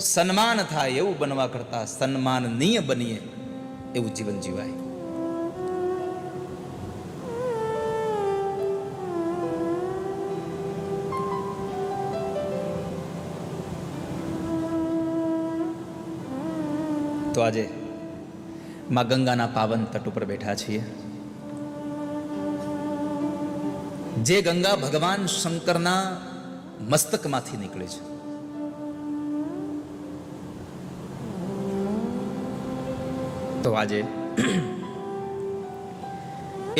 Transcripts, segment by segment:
સન્માન થાય એવું બનવા કરતા સન્માનનીય બનીએ એવું જીવન જીવાય. તો આજે માં ગંગાના પાવન તટ ઉપર બેઠા છીએ. જે ગંગા ભગવાન શંકરના મસ્તકમાંથી નીકળે છે. તો આજે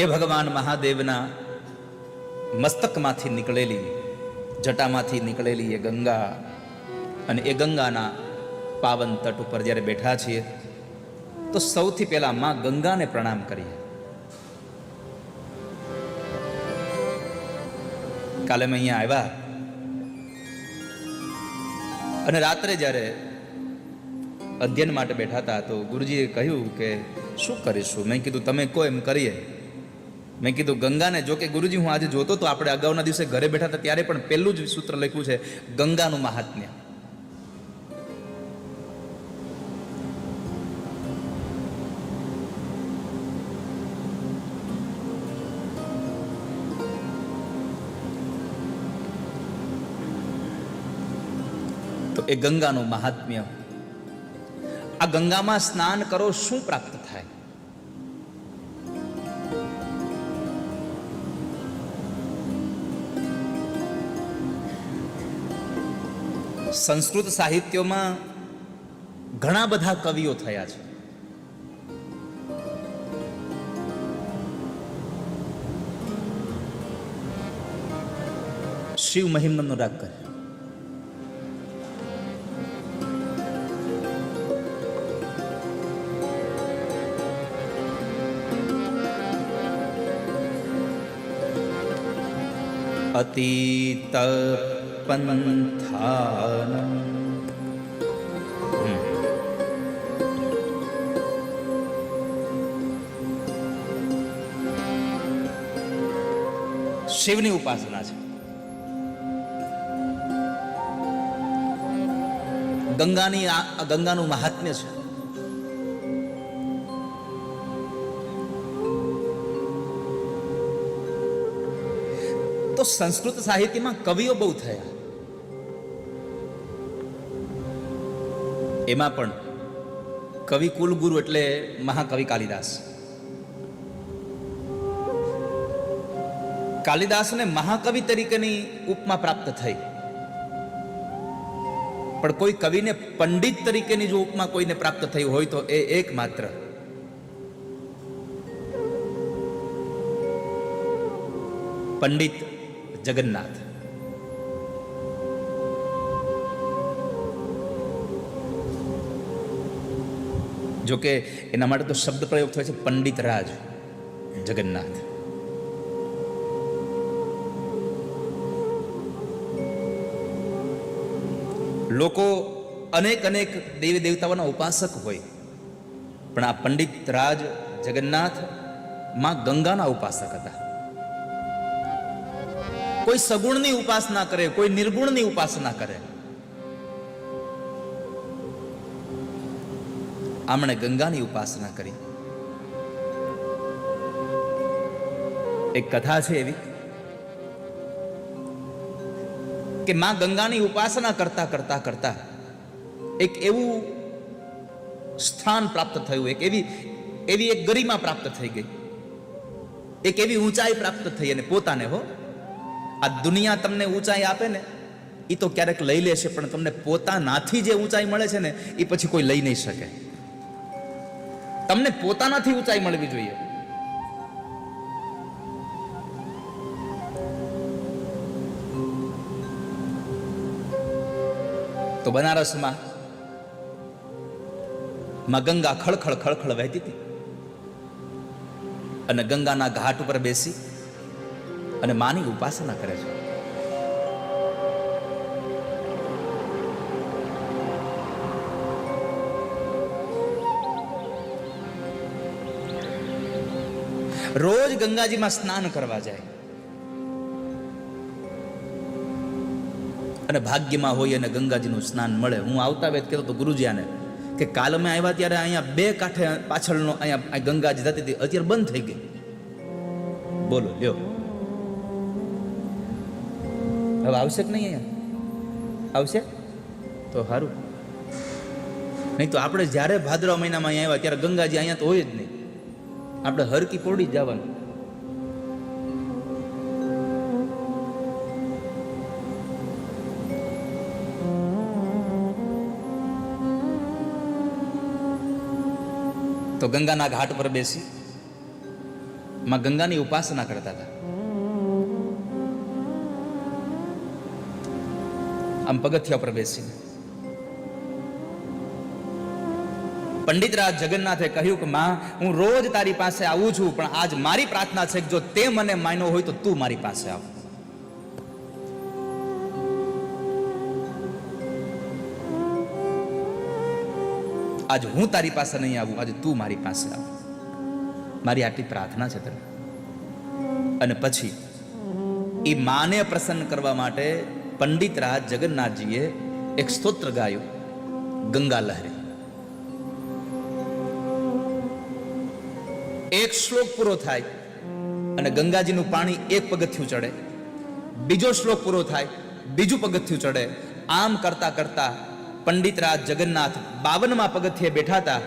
એ ભગવાન મહાદેવના મસ્તકમાંથી નીકળેલી, જટામાંથી નીકળેલી એ ગંગા અને એ ગંગાના પાવન તટ ઉપર જ્યારે બેઠા છીએ, તો સૌથી પહેલા માં ગંગાને પ્રણામ કરીએ. કાલે મેં અહીંયા આવ્યા અને રાત્રે જ્યારે અધ્યયન માટે બેઠા હતા તો ગુરુજીએ કહ્યું કે શું કરીશું? મેં કીધું, તમે કહો એમ કરીએ. મેં કીધું, ગંગાને જો કે ગુરુજી હું આજે જોતો તો આપણે અગાઉના દિવસે ઘરે બેઠા હતા ત્યારે પણ પહેલું જ સૂત્ર લખ્યું છે, ગંગાનું મહાત્મ્ય. તો એ ગંગાનું મહાત્મ્ય આ ગંગામાં સ્નાન કરો, શું પ્રાપ્ત થાય? સંસ્કૃત સાહિત્યમાં ઘણા બધા કવિઓ થયા છે. શિવ મહિમનો રાગ કરે. પંથાન શિવની ઉપાસના છે. ગંગાની ગંગાનું મહાત્મ્ય છે. તો સંસ્કૃત સાહિત્યમાં કવિઓ બહુ થયા. એમાં પણ કવિ કુલગુરુ એટલે મહાકવિ કાલિદાસ. કાલિદાસને મહાકવિ તરીકેની ઉપમા પ્રાપ્ત થઈ. પણ કોઈ કવિને પંડિત તરીકેની જો ઉપમા કોઈને પ્રાપ્ત થઈ હોય તો એ એકમાત્ર. પંડિત જગન્નાથ જોકે એના માટે તો શબ્દ પ્રયોગ થયો છે પંડિત રાજ જગન્નાથ. લોકો અનેક અનેક દેવી દેવતાઓના ઉપાસક હોય. પણ આ પંડિત રાજ જગન્નાથમાં ગંગાના ઉપાસક હતા. કોઈ સગુણની ઉપાસના કરે, કોઈ નિર્ગુણની ઉપાસના કરે. આમણે ગંગાની ઉપાસના કરી. એક કથા છે એવી કે માં ગંગાની ઉપાસના કરતા કરતા કરતા એક એવું સ્થાન પ્રાપ્ત થયું, એક એવી એવી એક ગરિમા પ્રાપ્ત થઈ ગઈ. એક એવી ઊંચાઈ પ્રાપ્ત થઈ અને પોતાને હો આ દુનિયા તમને ઊંચાઈ આપે ને એ તો ક્યારેક લઈ લેશે પણ તમને પોતાનાથી જે ઊંચાઈ મળે છે ને એ પછી કોઈ લઈ નહીં શકે. તમને પોતાનાથી ઊંચાઈ મળવી જોઈએ. તો બનારસમાં માં ગંગા ખળખળ ખળખળ વહેતી હતી. અને ગંગાના ઘાટ ઉપર બેસી અને માની ઉપાસના કરે છે. રોજ ગંગાજીમાં સ્નાન કરવા જાય. અને ભાગ્યમાં હોય અને ગંગાજીનું સ્નાન મળે. હું આવતા વેત કહેતો તો ગુરુજીયાને કે કાલ અમે આવ્યા ત્યારે અહીંયા બે કાંઠે પાછળનો અહીંયા ગંગાજી થતી હતી. અત્યારે બંધ થઈ ગઈ. બોલો, લ્યો. હવે આવશે કે નહીં અહીંયા? આવશે? તો સારું નહીં તો આપણે જ્યારે ભાદરવા મહિનામાં અહીંયા આવ્યા, ત્યારે ગંગાજી અહીંયા તો હોય જ નહીં. આપણે હરકી પોડી જ જવાનું. તો ગંગાના ઘાટ પર બેસી. માં ગંગાની ઉપાસના કરતા હતા. આમ પગથિયા પર બેસીને. પંડિતરાજ જગન્નાથે કહ્યું કે, માં, હું રોજ તારી પાસે આવું છું, પણ આજ મારી પ્રાર્થના છે કે જો તે મને માન્યો હોય તો તું મારી પાસે આવ. આજ હું તારી પાસે નહીં આવું, આજે તું મારી પાસે આવ. મારી આટલી પ્રાર્થના છે તને. અને પછી એ માને પ્રસન્ન કરવા માટે પંડિત રાજ જગન્નાથજીએ એક સ્તોત્ર ગાયું, ગંગા લહેરી. એક શ્લોક પૂરો થાય અને ગંગાજીનું પાણી એક પગથિયું ચડે. બીજો શ્લોક પૂરો થાય, બીજું પગથિયું ચડે. આમ કરતા કરતા પંડિત રાજ જગન્નાથ બાવનમાં પગથિયે બેઠા હતા.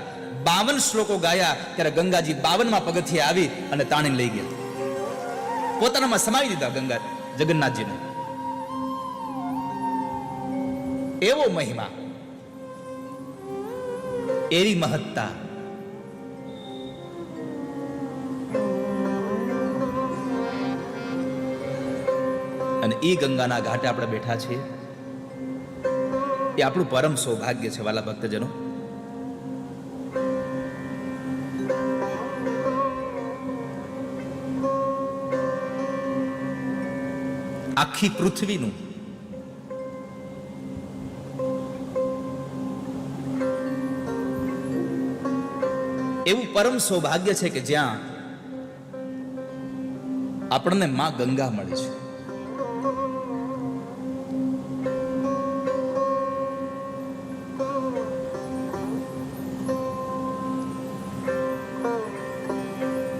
બાવન શ્લોકો ગાયા ત્યારે ગંગાજી બાવનમાં પગથિયે આવી અને તાણીને લઈ ગયા. પોતાનામાં સમાવી દીધા ગંગા જગન્નાથજીને. એવો મહિમા. એવી મહત્તા. અને એ ગંગાના ઘાટે આપણે બેઠા છીએ. એ આપણું પરમ સૌભાગ્ય છે વાલા ભક્તજનો. આખી પૃથ્વીનું એવું પરમ સૌભાગ્ય છે કે જ્યાં આપણને માં ગંગા મળી છે.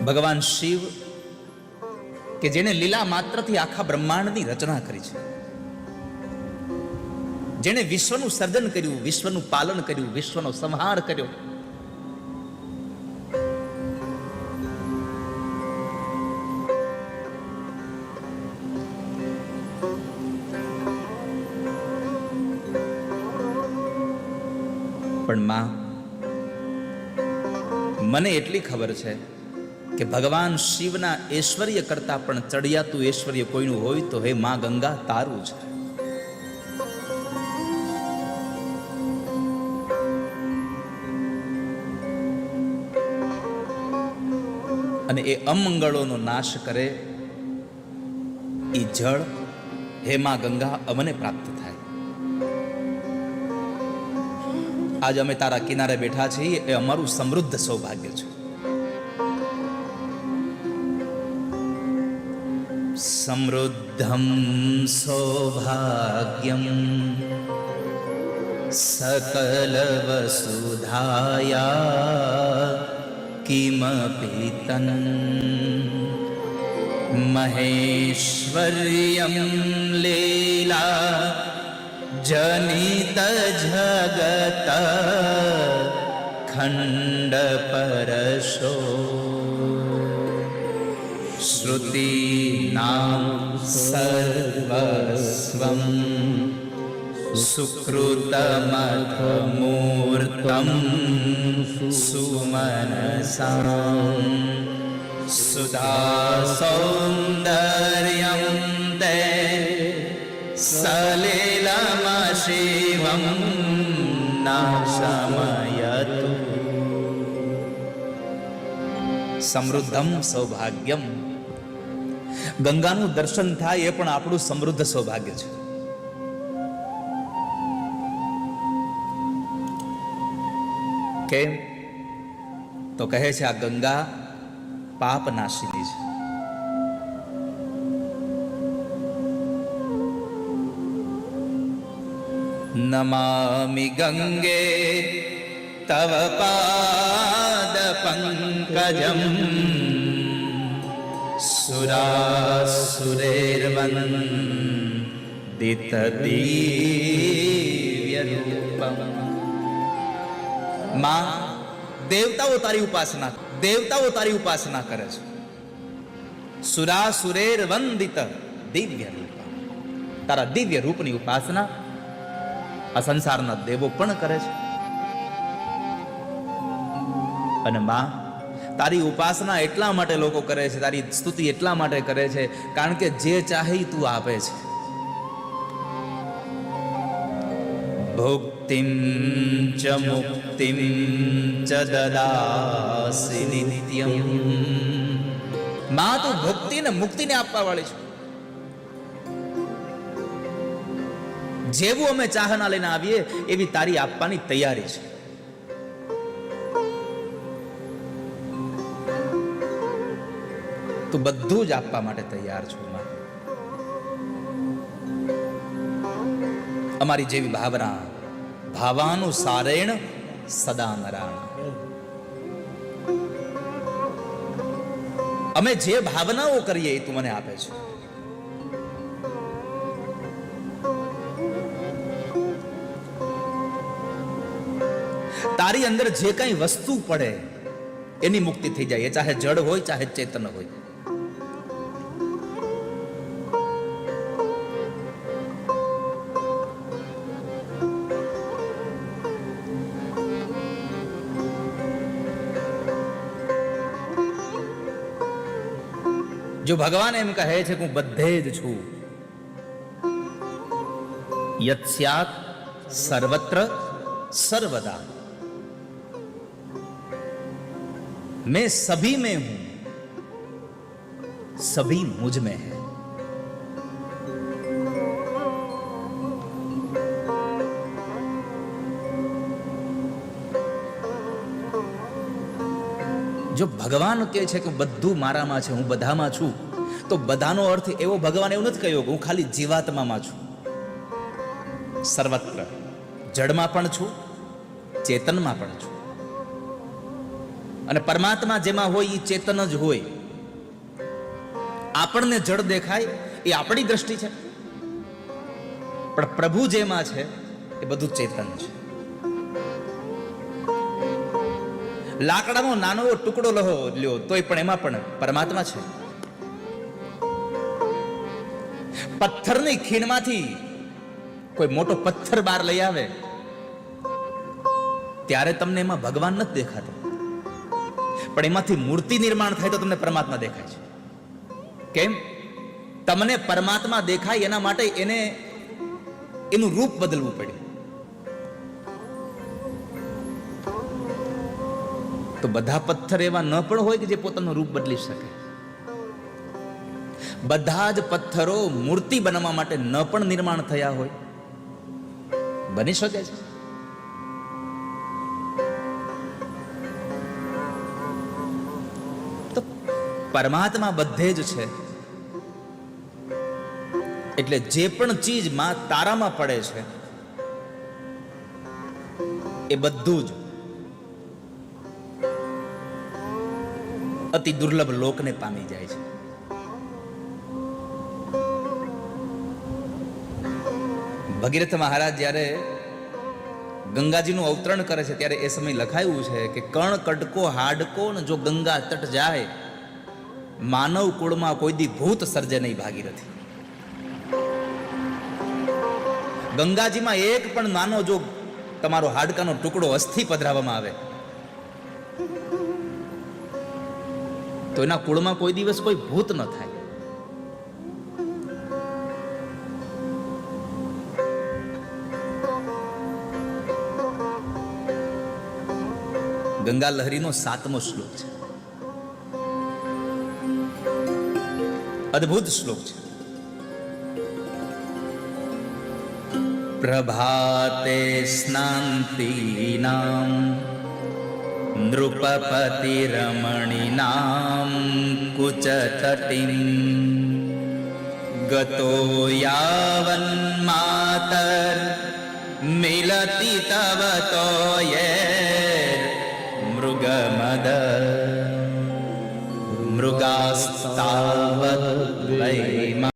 ભગવાન શિવ કે જેણે લીલા માત્રથી આખા બ્રહ્માંડની રચના કરી છે. જેણે વિશ્વનું સર્જન કર્યું, વિશ્વનું પાલન કર્યું, વિશ્વનો સંહાર કર્યો. પણ માં મને એટલી ખબર છે કે ભગવાન શિવના ઐશ્વર્ય કરતા પણ ચડિયાતું ઐશ્વર્ય કોઈનું હોય તો હે માં ગંગા, તારું છે અને એ અમંગળોનો નાશ કરે એ જળ હે માં ગંગા અમને પ્રાપ્ત આજ અમે તારા કિનારે બેઠા છીએ, એ અમારું સમૃદ્ધ સૌભાગ્ય છે. સમૃદ્ધમ સૌભાગ્યમ સકલ વસુધાયા કિમપી તન મહેશ્વર્યમ લીલા જનિત જગત ખંડ પરશો શ્રુતીનામ સર્વસ્વમ सुधा सौन्दर्यं સુધા સૌંદર્યમ તે ના સમયતુ સમૃદ્ધમ સૌભાગ્યમ ગંગાનું દર્શન થાય એ પણ આપણું સમૃદ્ધ સૌભાગ્ય છે. કેમ? તો કહે છે આ ગંગા પાપ નાશીની છે. નમામિ ગંગે તવ પાદ પંકજમ સુરાસુરેર્વંદિત દિવ્ય રૂપમમાં દેવતાઓ તારી ઉપાસના દેવતાઓ તારી ઉપાસના કરે છે સુરાસુરેર વંદિત દિવ્ય રૂપ તારા દિવ્ય રૂપની ઉપાસના આ સંસારના દેવો પણ કરે છે. અને માં, તારી ઉપાસના એટલા માટે લોકો કરે છે, તારી સ્તુતિ એટલા માટે કરે છે, કારણ કે જે ચાહે તું આપે છે. ભુક્તિમ ચ મુક્તિમ ચ દદાસી નિત્યમ. માં, તું ભક્તિ ને મુક્તિને આપવા વાળી છે. જેવું અમે ચાહના લઈને આવીએ, એવી તારી આપવાની તૈયારી છે. તું બધું જ આપવા માટે તૈયાર છું અમારી જેવી ભાવના ભાવાનું સારેણ સદા નરાણ. અમે જે ભાવનાઓ કરીએ એ તું મને આપે છે. तारी अंदर जे कई वस्तु पड़े एनी मुक्ति थी जाए चाहे जड़ हो चाहे चेतन हो जो भगवान एम कहे छे कि बद्धेज छु यत्स्यात् सर्वत्र सर्वदा मैं सभी में हूं सभी मुझ में है જો ભગવાન કહે છે કે બધું મારામાં છે હું બધામાં છું તો બધાનો અર્થ એવો ભગવાન એવું નથી કહ્યું કે હું ખાલી જીવાત્મામાં છું સર્વત્ર જડમાં પણ છું ચેતનમાં પણ છું અને પરમાત્મા જેમાં હોય એ ચેતન જ હોય. આપણને જડ દેખાય એ આપણી દ્રષ્ટિ છે. પણ પ્રભુ જેમાં છે એ બધું ચેતન છે. લાકડાનો નાનો ટુકડો લહો લ્યો, તોય પણ એમાં પણ પરમાત્મા છે. પથ્થરની ખીણમાંથી કોઈ મોટો પથ્થર બહાર લઈ આવે, ત્યારે તમને એમાં ભગવાન નથી દેખાતો. પણ એમાંથી મૂર્તિ નિર્માણ થાય તો તમને પરમાત્મા દેખાય છે. કેમ? તમને પરમાત્મા દેખાય એના માટે એને એનું રૂપ બદલવું પડ્યું તો બધા પથ્થર એવા ન પણ હોય કે જે પોતાનું રૂપ બદલી શકે. બધા જ પથ્થરો મૂર્તિ બનાવવા માટે ન પણ નિર્માણ થયા હોય. બની શકે છે. પરમાત્મા બધે જ છે. એટલે જે પણ ચીજમાં તારામાં પડે છે, એ બધું જ અતિ દુર્લભ લોકને પામી જાય છે. ભગીરથ મહારાજ જ્યારે ગંગાજીનું અવતરણ કરે છે, ત્યારે એ સમય લખાયું છે કે, કણ કડકો હાડકો ને જો ગંગા તટ જાય માનવ કુળમાં કોઈ દી ભૂત સર્જે નહીં ભાગીરથી ગંગાજીમાં એક પણ નાનો જો તમારો હાડકાનો ટુકડો અસ્થિ પધરાવવામાં આવે. તો એના કુળમાં કોઈ દિવસ કોઈ ભૂત ન થાય. ગંગા લહરીનો સાતમો શ્લોક છે. અદ્ભુત શ્લોક છે. પ્રભાતે સ્નાંતીનામ નૃપપતિરમણીનામ કુચતટીમ. ગતો યાવન્માતર મિલતી તવ તો મૃગમદ. મૃગાસ્તાવત